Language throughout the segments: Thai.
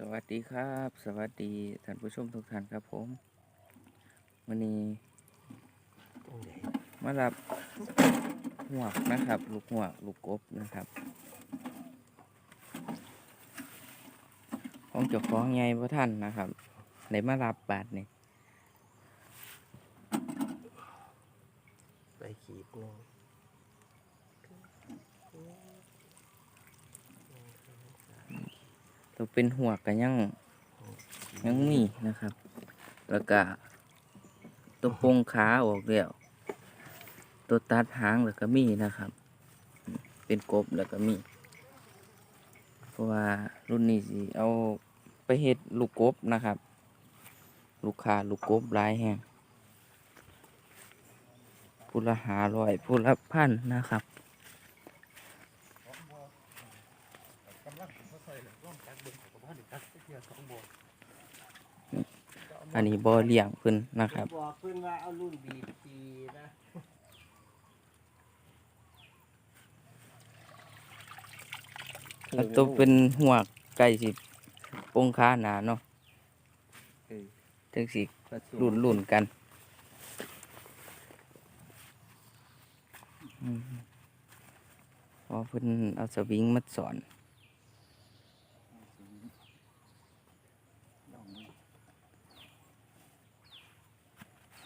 สวัสดีครับ สวัสดีท่านผู้ชมทุกท่านครับผมวันนี้มารับหวกนะครับ ลูกหวกลูกกบนะครับ ของเจ้าของไงพ่ท่านนะครับไหนมารับบาทนี่ไปขีดหนึง ตัวเป็นหัวกกันยังยังมีนะครับ แล้วก็ตัวโปงขาออกแล้วตัวตัดหางแล้วก็มีนะครับ เป็นกบแล้วก็มี เพราะว่ารุ่นนี้สิเอาไปเฮ็ดลูกกบนะครับ ลูกค้าลูกกบลายแห่งผู้ละหาร้อยผู้ละพันนะครับ อันนี้บ่อเลี้ยงเพิ่นนะครับ บอกเพื่อนว่าเอารุ่นบีทีนะแล้วตัวเป็นหัวไก่สิโปงขาหนาเนาะเออถึงสิผสมรุ่นรุ่นกันอืมพอเพิ่นเอาสวิงมาสอน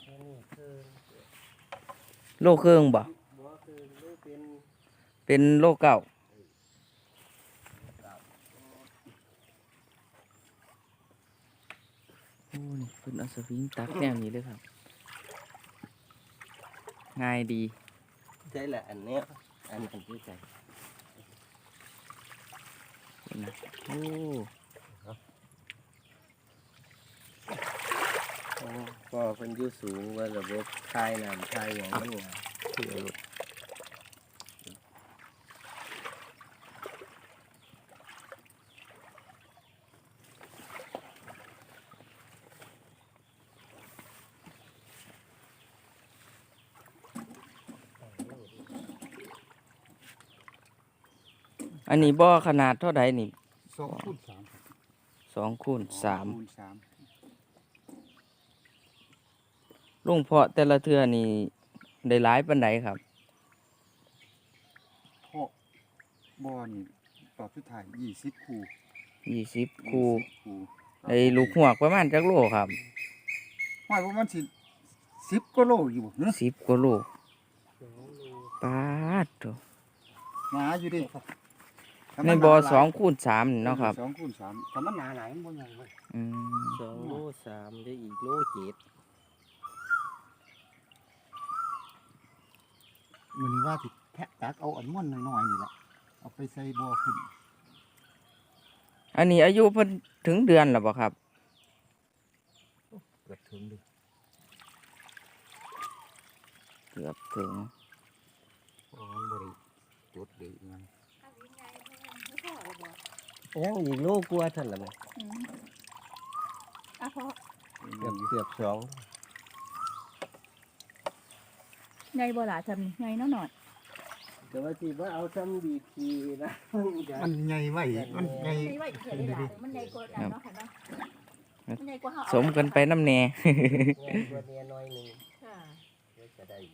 อันนี่คือ โลเครื่องบ่บ่คือไม่เป็นเป็นโลเก่าโอ้นี่เพิ่นเอาสวิงตักแนวนี้เลยครับ ง่ายดีใช่แหละอันเนี้ยอันอันที่ใส่เห็นนะโอ้ ก็เพิ่นอยู่สูงว่าระบบคายน้ำคายอย่างนี้ไงเถื่อหลุดอันนี้บ่อขนาดเท่าใดนี่สองคูณสามครับสองคูณสาม คูณสาม ลุงเพาะแต่ละเทือนี่ได้หลายปันไดครับพ่อบ่อนี่ตอบสุดท้ายยี่สิบคูยี่สิบคูคูได้ลูกหวกประมาณจักโลครับห้อยประมาณสิสิบกิโลอยู่เนอะสิบกว่าโลสองโลปาดโถหนาอยู่ดิถ้าในมันบ่อหาหลายสองคูณสามนี่เนาะครับสองคูณสามถ้ามันหนาหลายมันบ่ใหญ่เว้ยอืม สองโลสามได้อีกโลเจ็ด มื้อนี้ว่าสิแทะตักเอาอันม่วนน้อยๆนี่แหละเอาไปใส่บ่อขึ้นอันนี้อายุเพิ่นถึงเดือนแล้วบ่ครับ เกือบถึงดิเกือบถึงเพราะมันบ่ได้จุดเดียวมันยังอีกโลกลัวาท่านละไหมอืมอะเพราะเกือบเกือบสอง ไงบ่หลาทำไงเนาะหน่อยแต่ว่าที่ว่าเอาซ้ำบีทีนะมันใหญ่ไว้มันใหญ่ไงไว้เกิดได้หลายมันไงกว่าอันเนาะค่ะเนาะมันไงกว่าเฮาสมกันไปน้ำแน่งานตัวเนี้ยน้อยหนึ่งค่ะเดี๋ยวจะได้อีก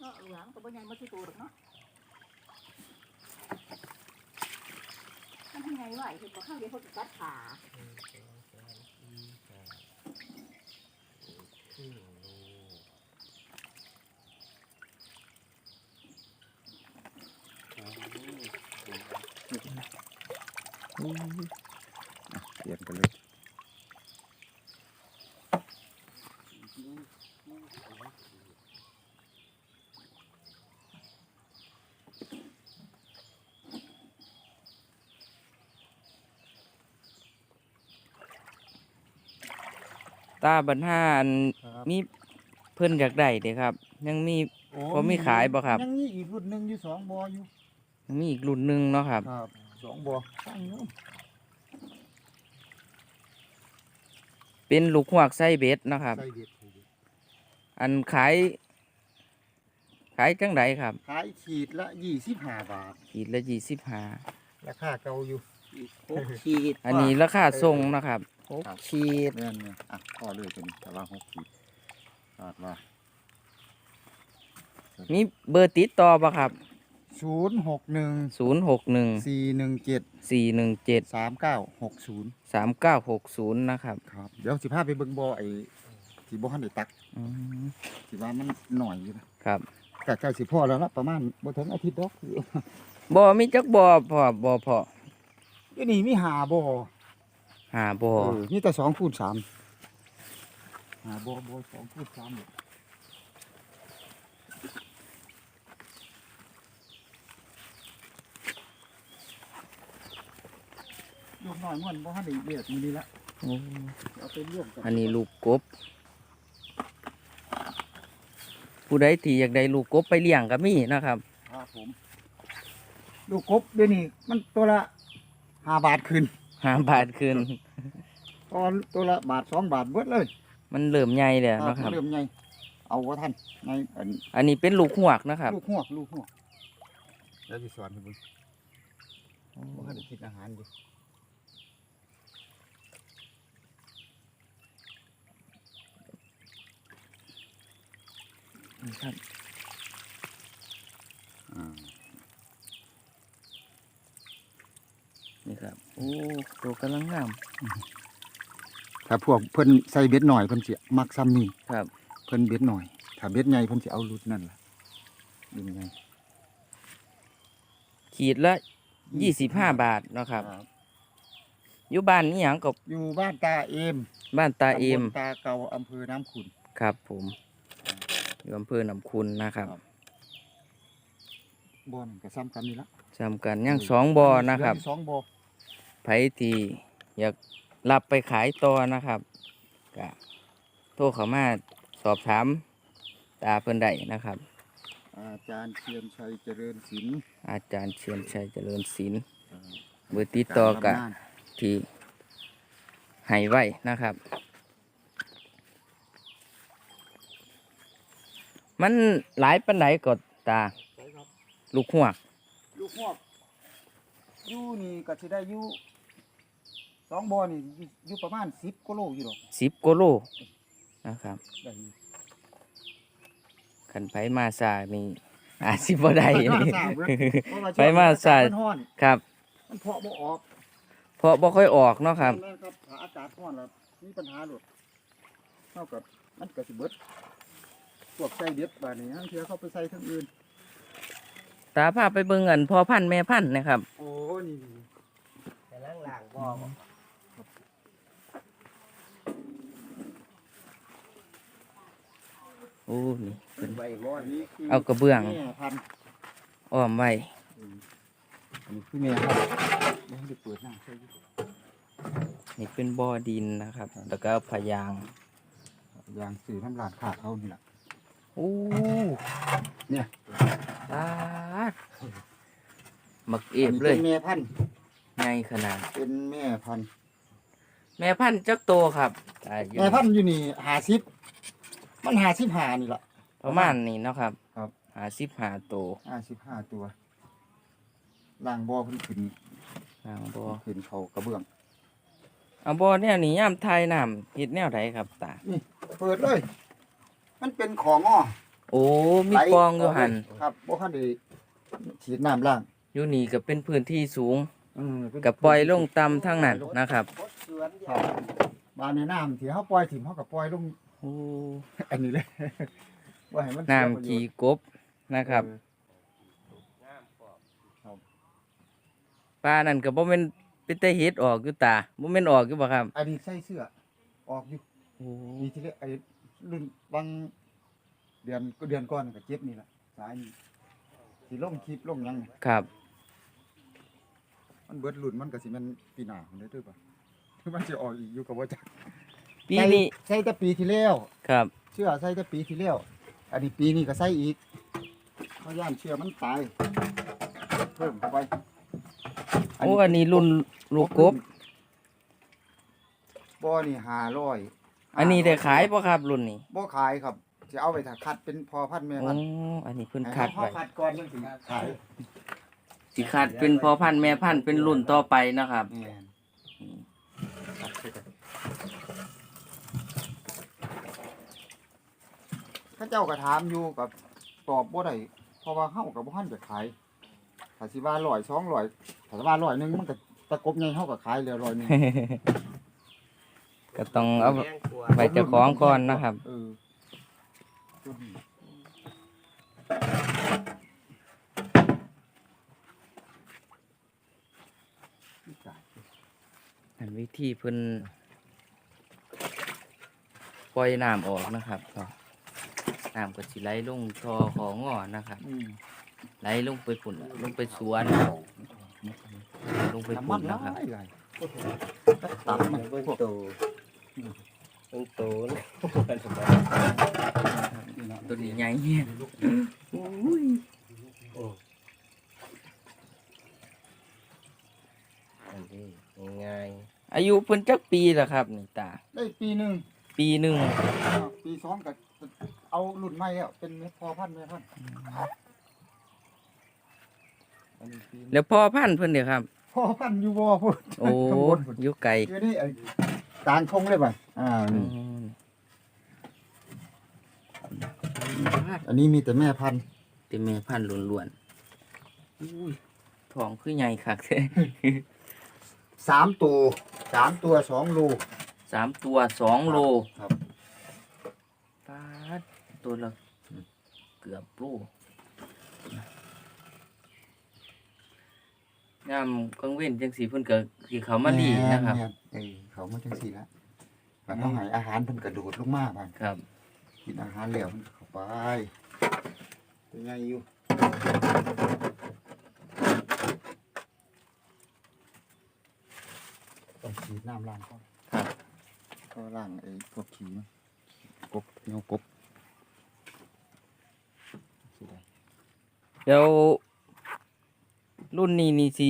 เนาะหลังก็บ่ใหญ่บ่สิโตดอกเนาะมันไงไว้เฮ็ดบ่ข้าวเดียวเขาสิตัดขา หนึ่งสองสามสี่ห้าครึ่งโล เปลี่ยนกันเลย ตาบันห้าอันครับมีเพิ่นอยากได้เด้ครับ ยังมี โอ้พอมีขายบ่ครับ ยังมีอีกรุ่นหนึงอยู่สองบ่ออยู่ยังมีอีกรุ่นหนึงเนาะครับ ครับสองบ่อตั้งอยู่เป็นลูกหวกไส้เบ็ดเนาะครับ ใส่เบ็ดใส่เบ็ดอันขาย ขายจังไดครับ ขายขีดละยี่สิบห้าบาทขีดละยี่สิบห้าราคาเก่าอยู่ หกขีดอันนี้ราคาส่งนะครับ หกขีดแม่นเนี่ยอะพ่อเลยตัวนี้แต่ว่าหกขีดคาดว่ามีเบอร์ติดต่อปะครับศูนย์หกหนึ่งศูนย์หกหนึ่งสี่หนึ่งเจ็ดสี่หนึ่งเจ็ดสามเก้าหกศูนย์สามเก้าหกศูนย์นะครับครับเดี๋ยวสิพาไปเบิ่งบ่อไอ้ที่บ่ทันได้ตักอืมสิว่ามันหน่อยอยู่นะครับแต่ใกล้สิพอแล้วละประมาณบ่ถึงอาทิตย์ดอกบ่มีจักบ่อพอบ่พออยู่นี่มีหาบ่อ หาบ่อเออมีแต่สองคูณสามหาบ่อบ่อสองคูณสามเนี่ยลูกน้อยมันบ่ทันได้เบียดมื้อนี้ละโอ้เอาไปร่วมกันอันนี้ลูกกบ ผู้ใดที่อยากได้ลูกกบไปเลี้ยงก็มีนะครับ ครับผม ลูกกบเดี๋ยวนี้มันตัวละห้าบาทขึ้น หาบาทคืนตอนตัวละบาทสองบาทเบิดเลย มันเริ่มใหญ่แล้วนะคครัรับบเริ่มไงเอาว่าท่านในอันอันนี้เป็นลูกหวกนะครับ ลูกหวกลูกหวกแล้วจะสอนให้บุญว่าท่านได้คิดอาหารอยู่ นี่ครับ อ่า นี่ครับ โอ้ตัวกำลังงาม ถ้าพวกเพิ่นใส่เบ็ดหน่อยเพิ่นสิมักซ้ำนี่ครับ เพิ่นเบ็ดหน่อย ถ้าเบ็ดใหญ่เพิ่นสิเอารุ่นนั่นล่ะรุ่นใหญ่ขีดละยี่สิบห้าบาทเนาะครับอยู่บ้านนี่หยังกับอยู่บ้านตาเอมบ้านตาเอมตำบลตาเก่าอำเภอน้ำขุนครับ ผมอยู่อำเภอหนำคุณนะครับบ่อนก็ซ้ำกันนี่ละจำกันย่างสองบ่อนะครับเหลืมีสองบ่อไผที่อยากรับไปขายต่อนะครับก็โทรเข้ามาสอบถามตาเพิ่นได้นะครับ อาจารย์เชียนชัยเจริญศิลป์อาจารย์เชียนชัยเจริญศิลป์อ่าเบอร์ติดต่อกับารทำงานที่ให้ไว้นะครับ มันหลายปันไหนก็ตาใช่ครับลูกหัวกลูกหวกอยู่นี่ก็สิได้อยู่ สองบ่อนี่อยู่อยู่ประมาณสิบกิโลอยู่หรอกสิบกโลนะครับได้อยู่ขันไผมาสากนี่อาจสิบ่ได้ไปมานี่สายเบิดเพระว่ไปมาสายมันร้อนครับ มันเพาะบ่ออกเพราะบ่ค่อยออกเนาะครับ แม่นครับถ้าอากาศร้อนแล้วมีปัญหาหลดเท่ากับมันก็สิเบิดพวกใส่เด็ดบาดนี้ทั้งเทื่อเข้าไปใส่ทั้งอื่น ตาพาไปเบิ่งอันพ่อพันธุ์แม่พันธุ์นะครับ โอ้นี่กำลังล่างบ่อบ่ โอ้ นี่เป็นใบบ่ออันนี้คือเอากระเบื้องแม่พันธุ์อ้อมไว้อันนี้คือแม่ครับไม่ได้เปิดหน้าใส่อยู่นี่เป็นบ่อดินนะครับ แล้วก็พะยางยางสื่อน้ำลาดขาดเขานี่แหละโอ้เนี่ยตาดมักเอฟนนี้เลยเป็นแม่พันธุ์ใหญ่ขนาด เป็นแม่พันธุ์แม่พันธุ์จักโตครับตาอยู่แม่พันธุ์อยู่นี่หาซิบ มันหาซิบหานี่แหละประมาณนี้เนาะครับ ครับหาสิบหาโตห้าสิบห้าตัวล่างบ่อเพิ่นขึ้นทางบ่อขึ้นเขากระเบื้องเอาบ่อเนี่ยนี่ย่ามไทยน้ำเฮ็ดแนวไดครับตาเปิดเลย มันเป็นของอ้อโอ้มีไหลปองอยู่หันครับบ่คันได้ฉีดน้ำล่างอยู่นี่ก็เป็นพื้นที่สูงอืมเป็นก็ปล่อยลงต่ำทั้งนั้นนะครับรถสวนเดีคยรัวบบ้านในน้ำที่เขาปล่อยถิ่มเขาก็ปล่อยลง โอ้อันนี้เลยว่าให้มันเสียน้ำประโยชกีน์กบนะครับ เออน้ำปอบปลานั่นก็บ่แม่นเป็นแต่เฮ็ดออกอยู่ตาบ่แม่นออกอยู่บ่ครับอันนี้ใส่เสื้อออกอยู่โอ้มีที่เรียกไอ้รุ่นบางเดือนก็เดือนก่อนก็เจ็บนี่แหละสายนี่สิลงคลิปลงหยังนี่ครับ มันเบิดรุ่นมันก็สิแมันปีหน้าพุ่นเด้อเด้อป่ะคือมันสิออกอีกอยู่กับว่าจัก ปีนี้ใส่แต่ปีที่แล้วครับ เชื่อใส่แต่ปีที่แล้วอันนี้ปีนี้ก็ใส่อีกเขาย่านเชื่อมันตายเพิ่มเข้าไปโอ้อันนี้รุ่นลูกกบบ่อนี่ห้าร้อยอันนี้ได้ขายบ่ครับรุ่นนี้บ่ขายครับจะเอาไปถ้าคัดเป็นพอพันธุ์แม่โอ้พันธุ์อันนี้เพิ่นให้คัดเขาไว้คัดก่อนยังถึงขายสิขาดเป็นพ่อพันธุ์แม่พันธุ์เป็นรุ่นต่อไปนะครับแม่นตัดไปก่อน เข้าเจ้าก็ถามอยู่กับตอบบ่ได้เพราะว่าเฮากับบ่ทันจะขายถ้าสิว่าร้อยสองร้อยถ้าว่าร้อยหนึงมันก็ตะกบใหญ่เฮาก็ขายเหลือร้อยหนึงก็ต้องเอาแย่งกลัวไปเจ้าของก่อนนะครับ เออตัวนี้นี่ตายอันวิธีเพิ่นปล่อยน้ำออกนะครับก็ น้ำก็สิไหลลงทอของงอนะครับอืมไหลลงไปฝุ่นลงไปสวน ลงไปน้ำฝุ่มันนนะครับหลายหลายตัดมันเบิ่งพวกโตเบิ่งโตนะนี่นะตัวนี้ใหญ่เนี่ยโอ้อันนี้ง่ายอายุเพิ่นจักปีล่ะครับนี่ตา ได้ปีหนึ่งปีหนึ่งอ่าปีสองก็ เอารุ่นใหม่แล้วเป็นเม็ดพอพันธุ์แม่พันธุ์อันนี้ปีแล้วพ่อพันธุ์เพิ่นเด้อครับ พอพันธุ์อยู่บ่พุ่นโอ้ข้างบนพุ่นอยู่ไกลอยู่นี่ไอ้กลางทงเลยป่ะอ่าอืนี่มอันนี้มีแต่แม่พันธุ์แต่แม่พันธุ์ล้วนๆอุ้ยท้องคือใหญ่คักแท้สามตัวสามตัวสองโล สามตัวสองโลครับ ปาด ตัวละเกือบโลยามกลางเว้นจังสีเพิ่นก็สิเขามาดีนะครับแม่เออเขามาจังสี่แล้วมันต้องให้อาหารเพิ่นกระโดดลงมาบ้างครับ กินอาหารแล้วมันก็เข้าไปเป็นไงอยู่ต้องฉีดน้ำล้างก่อนครับก็ล้างไอ้พวกขี้มันกบเงากบสิได้ แล้วรุ่นนี้นี่สิ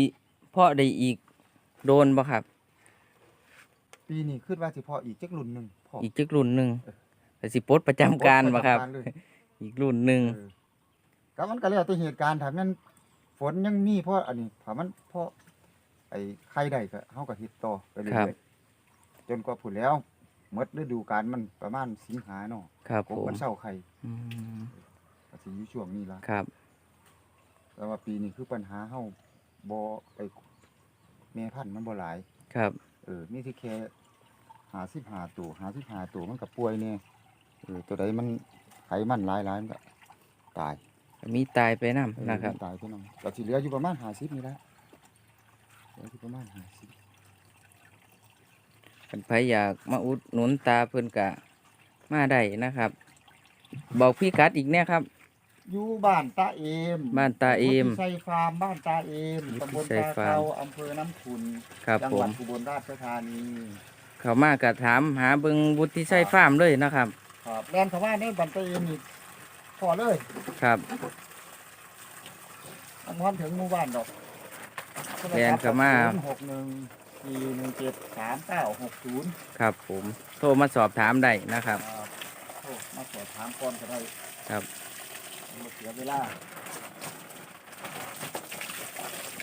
เพาะได้อีกโดนบ่ครับ ปีนี้คิดว่าสิพออีกจักรุ่นหนึ่งพออีกจักรุ่นหนึ่งก็สิปลดประจำการบ่ครับปะจำกาเลยอีกรุ่นหนึ่งเออก็มันก็แล้วแต่เหตุการณ์ถ้ามันฝนยังมีเพราะอันนี้ถ้ามันเพราะไอ้ไข่ได้ก็เฮาก็เฮ็ดต่อไปเรื่อยๆจนกว่าผุแล้วหมดฤดูกาลมันประมาณสิงหาเนาะครับกผบมมันเศร้าไข่อืมก็สิอยู่ช่วงนี้ล่ะ ครับ แต่ว่าปีนี้คือปัญหาเฮาบ่ไอ้แม่พันธุ์มันบ่หลาย ครับเออมีที่แค่55ตัว55ตัวมันก็ป่วยแน่เออตัวใดมันไขมันหลายๆมันก็ตายมีตายไปนํเออนะครับตายไปนำก็สิเหลืออยู่ประมาณ50นี่แหละเหลืออยู่ประมาณ50คันไผอยากมาอุดหนุนตาเพิ่นกะมาได้นะครับ บอกพี่กัดอีกเนี่ยครับ อยู่บ้านตาเอมบ้านตาเอมวุฒิชัยฟาร์มบ้านตาเอมวุฒิตำบลชัยตาฟาร์ม เขาอำเภอน้ำขุนครับจังผหวัดมอุบลราชธานีเขามากะถามหาเบิงวุฒิชัยฟาร์มเลยนะครับ ครับแลนชาวบ้านในบ้านตาเอมนี่พอเลยครับ อันพร้อมถึงหมู่บ้านดอกแล่นเข้ามา หกหนึ่งสี่หนึ่งเจ็ดสามเก้าหกศูนย์ครับผม โทรมาสอบถามได้นะครับ โอ้มาสอบถามก่อนก็ได้ครับ บ่เสียเวลา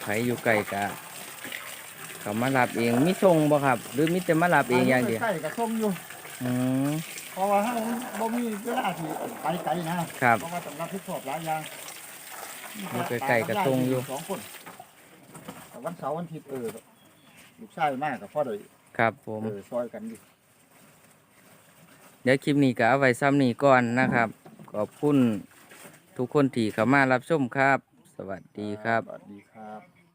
ไผอยู่ไกลกะเขามารับเองมีส่งบ่ครับ หรือมิจะมารับเองอย่างเดียวใกล้ๆกับส้มอยู่อืม เพราะว่าถ้าบ่มีเวลาที่ไปไกลนะครับ เพราะว่าต้องรับผิดชอบหลายอย่างอยู่ใกล้ๆกับตรงอยู่ สองคนแต่วันเสาร์วันอาทิตย์เออลูกชายมากกับพ่อเลยครับผม เออซอยกันอยู่เดี๋ยวคลิปนี้ก็เอาไว้ซ้ำนี้ก่อนนะครับ ขอบคุณ ทุกคนที่เข้ามารับชมครับ สวัสดีครับ สวัสดีครับ